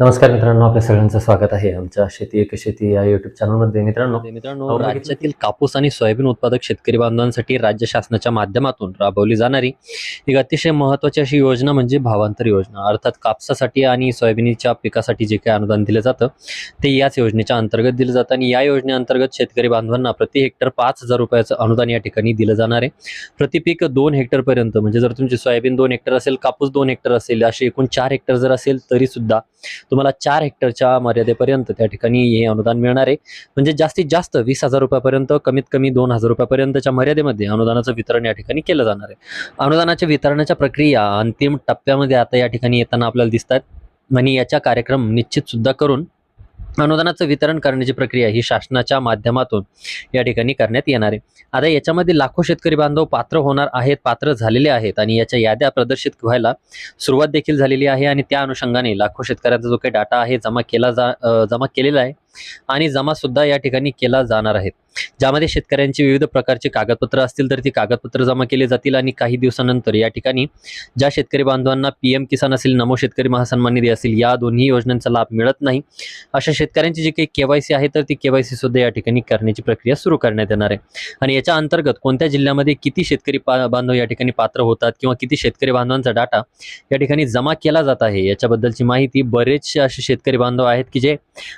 नमस्कार मित्रांनो आपल्या सगळ्यांचं स्वागत आहे आमच्या शेती एक शेती या युट्यूब चॅनलमध्ये मित्रांनो मित्रांनो राज्यातील कापूस आणि सोयाबीन उत्पादक शेतकरी बांधवांसाठी राज्य शासनाच्या माध्यमातून राबवली जाणारी एक अतिशय महत्वाची अशी योजना म्हणजे भावांतर योजना. अर्थात कापसासाठी आणि सोयाबीनच्या पिकासाठी जे काही अनुदान दिलं जातं ते याच योजनेच्या अंतर्गत दिलं जातं. आणि या योजनेअंतर्गत शेतकरी बांधवांना प्रति हेक्टर पाच हजार रुपयाचं अनुदान या ठिकाणी दिलं जाणार आहे. प्रति पीक दोन हेक्टरपर्यंत म्हणजे जर तुमची सोयाबीन दोन हेक्टर असेल कापूस दोन हेक्टर असेल असे एकूण चार हेक्टर जर असेल तरी सुद्धा तुम्हाला चार हेक्टरच्या मर्यादेपर्यंत त्या ठिकाणी हे अनुदान मिळणार आहे. म्हणजे जास्तीत जास्त वीस हजार रुपयापर्यंत कमीत कमी दोन हजार रुपयापर्यंतच्या मर्यादेमध्ये अनुदानाचं वितरण या ठिकाणी केलं जाणार आहे. अनुदानाच्या वितरणाच्या प्रक्रिया अंतिम टप्प्यामध्ये आता या ठिकाणी येताना आपल्याला दिसतात आणि याचा कार्यक्रम निश्चित सुद्धा करून अनुदानाचं वितरण करण्याची प्रक्रिया ही शासनाच्या माध्यमातून या ठिकाणी करण्यात येणार आहे. आता याच्यामध्ये लाखो शेतकरी बांधव पात्र होणार आहेत पात्र झालेले आहेत आणि याच्या याद्या प्रदर्शित व्हायला सुरुवात देखील झालेली आहे आणि त्या अनुषंगाने लाखो शेतकऱ्यांचा जो काही डाटा आहे जमा केला जा जमा केलेला आहे आणि जमा सुद्धा या ठिकाणी केला जाणार आहे. ज्यामध्ये शेतकऱ्यांची विविध प्रकारची कागदपत्र असतील तर ती कागदपत्र जमा केली जातील आणि काही दिवसानंतर या ठिकाणी ज्या शेतकरी बांधवांना पीएम किसान असेल नमो शेतकरी महासन्मान निधी असेल या दोन्ही योजनांचा लाभ मिळत नाही अशा शेतकऱ्यांची जी काही केवायसी आहे तर ती केवायसी सुद्धा या ठिकाणी करण्याची प्रक्रिया सुरू करण्यात येणार आहे. आणि याच्या अंतर्गत कोणत्या जिल्ह्यामध्ये किती शेतकरी बांधव या ठिकाणी पात्र होतात किंवा किती शेतकरी बांधवांचा डाटा या ठिकाणी जमा केला जात आहे याच्याबद्दलची माहिती बरेचसे असे शेतकरी बांधव आहेत की जे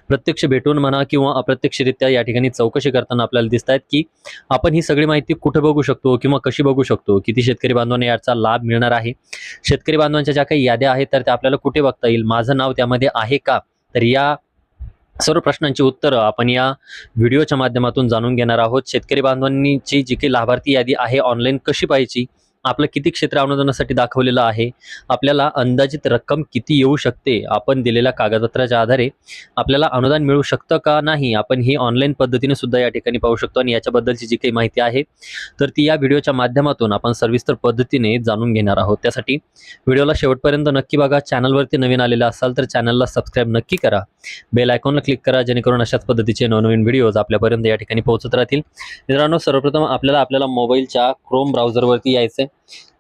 प्रत्यक्ष भेट भेटून म्हणा किंवा अप्रत्यक्षरित्या या ठिकाणी चौकशी करताना आपल्याला दिसत आहेत की आपण ही सगळी माहिती कुठे बघू शकतो किंवा कशी बघू शकतो? किती शेतकरी बांधवांना याचा लाभ मिळणार आहे? शेतकरी बांधवांच्या ज्या काही याद्या आहेत तर त्या आपल्याला कुठे बघता येईल? माझं नाव त्यामध्ये आहे का? तर या सर्व प्रश्नांची उत्तरं आपण या व्हिडिओच्या माध्यमातून जाणून घेणार आहोत. शेतकरी बांधवांची जी काही लाभार्थी यादी आहे ऑनलाईन कशी पाहायची? आपलं किती क्षेत्र अनुदानासाठी दाखवलेलं आहे आपल्याला अंदाजित रक्कम किती येऊ शकते आपण दिलेल्या कागदपत्राच्या आधारे आपल्याला अनुदान मिळू शकतं का नाही आपण ही ऑनलाईन पद्धतीने सुद्धा या ठिकाणी पाहू शकतो आणि याच्याबद्दलची जी काही माहिती आहे तर ती या व्हिडिओच्या माध्यमातून आपण सविस्तर पद्धतीने जाणून घेणार आहोत. त्यासाठी व्हिडिओला शेवटपर्यंत नक्की बघा चॅनलवरती नवीन आलेला असाल तर चॅनलला सबस्क्राईब नक्की करा. बेल आयकॉनला क्लिक करा जेणेकरून अशाच पद्धतीचे नवनवीन व्हिडिओज आपल्यापर्यंत या ठिकाणी पोहोचत राहतील. मित्रांनो सर्वप्रथम आपल्याला आपल्याला मोबाईलच्या क्रोम ब्राउझरवरती यायचं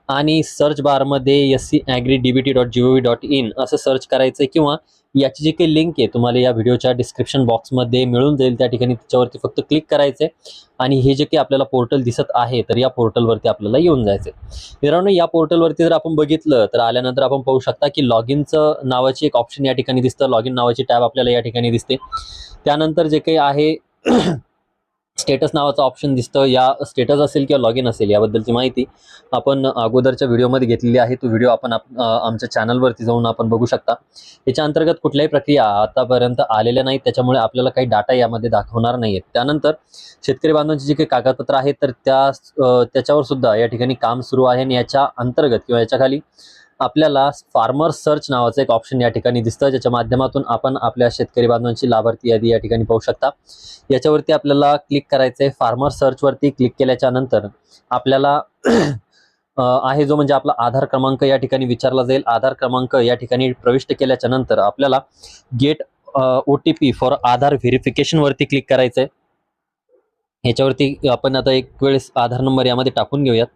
आणि सर्च बारमध्ये S C agri D B T dot G O V dot in असं सर्च करायचं आहे किंवा याची जी काही लिंक आहे तुम्हाला या व्हिडिओच्या डिस्क्रिप्शन बॉक्समध्ये मिळून जाईल. त्या ठिकाणी त्याच्यावरती फक्त क्लिक करायचे आणि हे जे काही आपल्याला पोर्टल दिसत आहे तर या पोर्टलवरती आपल्याला येऊन जायचं आहे मित्रांनो या पोर्टलवरती जर आपण बघितलं तर आल्यानंतर आपण पाहू शकता की लॉग इनचं नावाची एक ऑप्शन या ठिकाणी दिसतं. लॉग इन नावाची टॅब आपल्याला या ठिकाणी दिसते. त्यानंतर जे काही आहे स्टेटस नावाचं ऑप्शन दिसतं. या स्टेटस असेल किंवा लॉग इन असेल याबद्दलची माहिती आपण अगोदरच्या व्हिडिओमध्ये घेतलेली आहे. तो व्हिडिओ आपण आमच्या चॅनलवरती जाऊन आपण बघू शकता. याच्या अंतर्गत कुठल्याही प्रक्रिया आतापर्यंत आलेल्या नाहीत. त्याच्यामुळे आपल्याला काही डाटा यामध्ये दाखवणार नाही आहेत त्यानंतर शेतकरी बांधवांची जी काही कागदपत्र आहेत तर त्या त्याच्यावर सुद्धा या ठिकाणी काम सुरू आहे. आणि याच्या अंतर्गत किंवा याच्या खाली आपल्याला फार्मर सर्च नावाचं एक ऑप्शन या ठिकाणी दिसतं. ज्याच्या माध्यमातून आपण आपल्या शेतकरी बांधवांची लाभार्थी यादी या ठिकाणी पाहू शकता. याच्यावरती आपल्याला क्लिक करायचं आहे फार्मर सर्चवरती क्लिक केल्याच्यानंतर आपल्याला आहे जो म्हणजे आपला आधार क्रमांक या ठिकाणी विचारला जाईल. आधार क्रमांक या ठिकाणी प्रविष्ट केल्याच्यानंतर आपल्याला get O T P for Aadhaar व्हेरिफिकेशनवरती click करायचं आहे याच्यावरती आपण आता एक वेळेस आधार नंबर यामध्ये टाकून घेऊयात.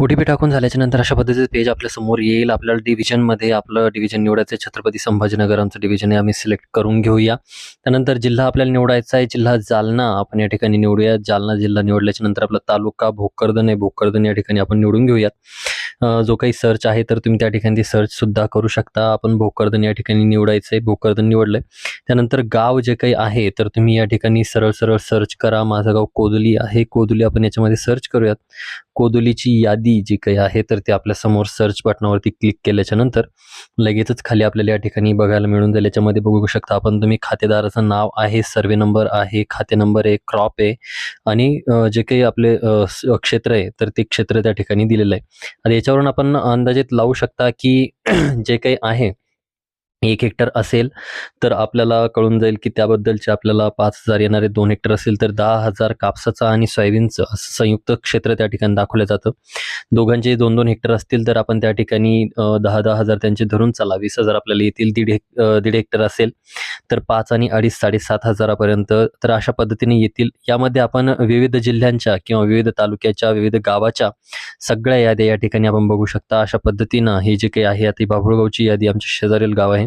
ओ टी पी टाकून झाल्याच्यानंतर अशा पद्धतीचं पेज आपल्यासमोर येईल. आपल्याला डिव्हिजनमध्ये आपलं डिव्हिजन निवडायचं आहे छत्रपती संभाजीनगर आमचं डिव्हिजन आहे. आम्ही सिलेक्ट करून घेऊया. त्यानंतर जिल्हा आपल्याला निवडायचा आहे. जिल्हा जालना आपण या ठिकाणी निवडूया जालना जिल्हा निवडल्याच्या नंतर आपला तालुका भोकरदन आहे. भोकरदन या ठिकाणी आपण निवडून घेऊयात. जो काही सर्च आहे तर तुम्ही त्या ठिकाणी सर्चसुद्धा सर्च सुद्धा करू शकता. आपण भोकरदन या ठिकाणी निवडायचं आहे भोकरदन निवडलंय. त्यानंतर गाव जे काही आहे तर तुम्ही या ठिकाणी सरळ सरळ सर्च करा. माझं गाव कोदुली आहे. कोदुली आपण याच्यामध्ये सर्च करूयात. कोदुलीची यादी जी काही आहे तर ते आपल्यासमोर सर्च बटनावरती क्लिक केल्याच्यानंतर लगेचच खाली आपल्याला या ठिकाणी बघायला मिळून जाईल. याच्यामध्ये बघू शकता आपण तुम्ही खातेदाराचं नाव आहे सर्वे नंबर आहे खाते नंबर आहे क्रॉप आहे. आणि जे काही आपले क्षेत्र आहे तर ते क्षेत्र त्या ठिकाणी दिलेलं आहे. आणि याच्यावरून आपण अंदाजित लावू शकता की जे काही आहे एक हेक्टर असेल तर आपल्याला कळून जाईल की त्याबद्दलचे आपल्याला पाच हजार येणारे दोन हेक्टर असेल तर दहा हजार कापसाचं आणि सोयाबीनचं असं संयुक्त क्षेत्र त्या ठिकाणी दाखवलं जातं. दोघांचे दोन दोन हेक्टर असतील तर आपण त्या ठिकाणी दहा दहा हजार त्यांचे धरून चला वीस हजार आपल्याला येतील दीड हेक दीड हेक्टर असेल तर पाच आणि अडीच साडेसात हजारापर्यंत तर अशा पद्धतीने येतील. यामध्ये आपण विविध जिल्ह्यांच्या किंवा विविध तालुक्याच्या विविध गावाच्या सगळ्या याद्या या ठिकाणी आपण बघू शकता. अशा पद्धतीनं हे जे काही आहे आता बाभुळगावची यादी आमच्या शेजारील गाव आहे.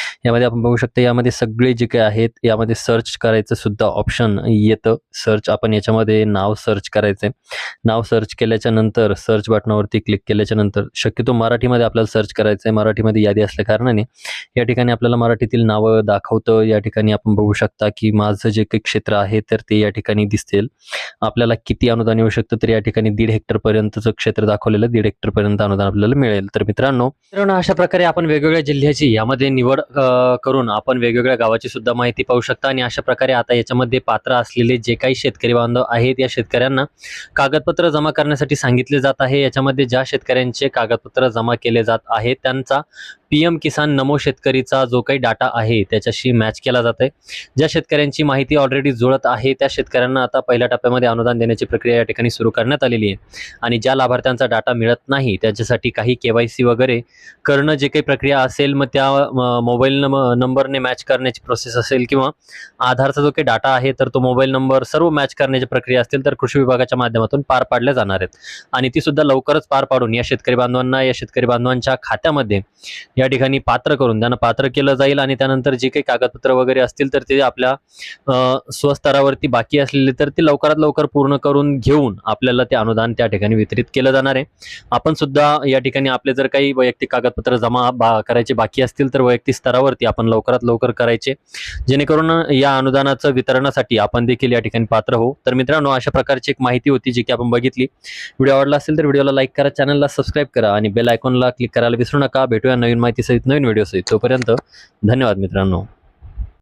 यामध्ये आपण बघू शकतो यामध्ये सगळे जे काही आहेत यामध्ये सर्च करायचं सुद्धा ऑप्शन येतं. सर्च आपण याच्यामध्ये नाव सर्च करायचं नाव सर्च केल्याच्यानंतर सर्च बटनावरती क्लिक केल्याच्यानंतर शक्यतो मराठीमध्ये आपल्याला सर्च करायचं आहे मराठीमध्ये यादी असल्या कारणाने या ठिकाणी आपल्याला मराठीतील नावं दाखवतं. या ठिकाणी आपण बघू शकता की माझं जे काही क्षेत्र आहे तर ते या ठिकाणी दिसेल. आपल्याला किती अनुदान येऊ शकतं तर या ठिकाणी दीड हेक्टर पर्यंतचं क्षेत्र दाखवलेलं दीड हेक्टर पर्यंत अनुदान आपल्याला मिळेल. तर मित्रांनो मित्रांनो अशा प्रकारे आपण वेगवेगळ्या जिल्ह्याची यामध्ये निवड करून आपण वेगवेगळ्या गावाची सुद्धा माहिती पाहू शकता आणि अशा प्रकारे आता याच्यामध्ये पात्र असलेले जे काही शेतकरी बांधव आहेत या शेतकऱ्यांना कागदपत्र जमा करण्यासाठी सांगितले जात आहे. याच्यामध्ये ज्या शेतकऱ्यांचे कागदपत्र जमा केले जात आहे त्यांचा पी एम किसान नमो शेतकरीचा जो काही डाटा आहे त्याच्याशी मॅच केला जात आहे ज्या शेतकऱ्यांची माहिती ऑलरेडी जुळत आहे त्या शेतकऱ्यांना आता पहिल्या टप्प्यामध्ये अनुदान देण्याची प्रक्रिया या ठिकाणी सुरू करण्यात आलेली आहे. आणि ज्या लाभार्थ्यांचा डाटा मिळत नाही त्याच्यासाठी काही के वाय सी वगैरे करणं जे काही प्रक्रिया असेल मग त्या मोबाईल नंब नंबरने मॅच करण्याची प्रोसेस असेल किंवा आधारचा जो काही डाटा आहे तर तो मोबाईल नंबर सर्व मॅच करण्याची प्रक्रिया असतील तर कृषी विभागाच्या माध्यमातून पार पाडल्या जाणार आहेत. आणि ती सुद्धा लवकरच पार पाडून या शेतकरी बांधवांना या शेतकरी बांधवांच्या खात्यामध्ये या ठिकाणी पात्र करून त्यांना पात्र केलं जाईल आणि त्यानंतर जे काही कागदपत्र वगैरे असतील तर ते आपल्या स्वस्तरावरती बाकी असलेले तर ते लवकरात लवकर पूर्ण करून घेऊन आपल्याला ते अनुदान त्या ठिकाणी वितरित केलं जाणार आहे. आपण सुद्धा या ठिकाणी आपले जर काही वैयक्तिक कागदपत्र जमा बा करायचे बाकी असतील तर वैयक्तिक स्तरावरती आपण लवकरात लवकर करायचे. जेणेकरून या अनुदानाचं वितरणासाठी आपण देखील या ठिकाणी पात्र होऊ. तर मित्रांनो अशा प्रकारची एक माहिती होती जी की आपण बघितली. व्हिडिओ आवडला असेल तर व्हिडिओला लाईक करा चॅनलला सबस्क्राईब करा आणि बेल आयकॉनला क्लिक करायला विसरू नका. भेटूया नवीन माहितीसहित नवीन व्हिडिओ सहित तोपर्यंत धन्यवाद मित्रांनो.